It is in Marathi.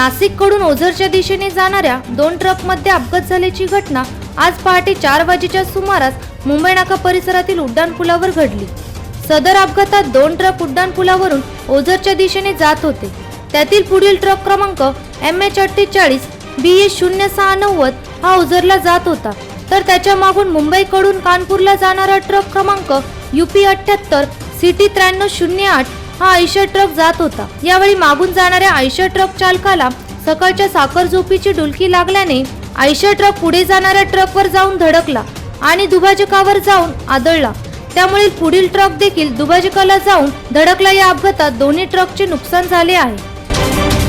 नाशिककडून ओझरच्या दिशेने जाणाऱ्या दोन ट्रकमध्ये अपघात झाल्याची घटना आज पहाटे चार वाजेच्या सुमारास मुंबई नाका परिसरातील उड्डाणपुलावर घडली. सदर अपघातात दोन ट्रक उड्डाणपुलावरून ओझरच्या दिशेने जात होते. त्यातील पुढील ट्रक क्रमांक एम एच अठ्ठेचाळीस बी ए शून्य सहा नव्वद हा ओझरला जात होता. तर त्याच्या मागून मुंबईकडून कानपूरला जाणारा ट्रक क्रमांक युपी अठ्ठ्याहत्तर सिटी त्र्याण्णव शून्य आठ हा आयशर ट्रक जात होता. यावेळी मागून जाणाऱ्या आयशर ट्रक चालकाला सकाळच्या साखर झोपीची डुलकी लागल्याने आयशर ट्रक पुढे जाणाऱ्या ट्रकवर जाऊन धडकला आणि दुभाजकावर जाऊन आदळला. त्यामुळे पुढील ट्रक देखील दुभाजकाला जाऊन धडकला. या अपघातात दोन्ही ट्रकचे नुकसान झाले आहे.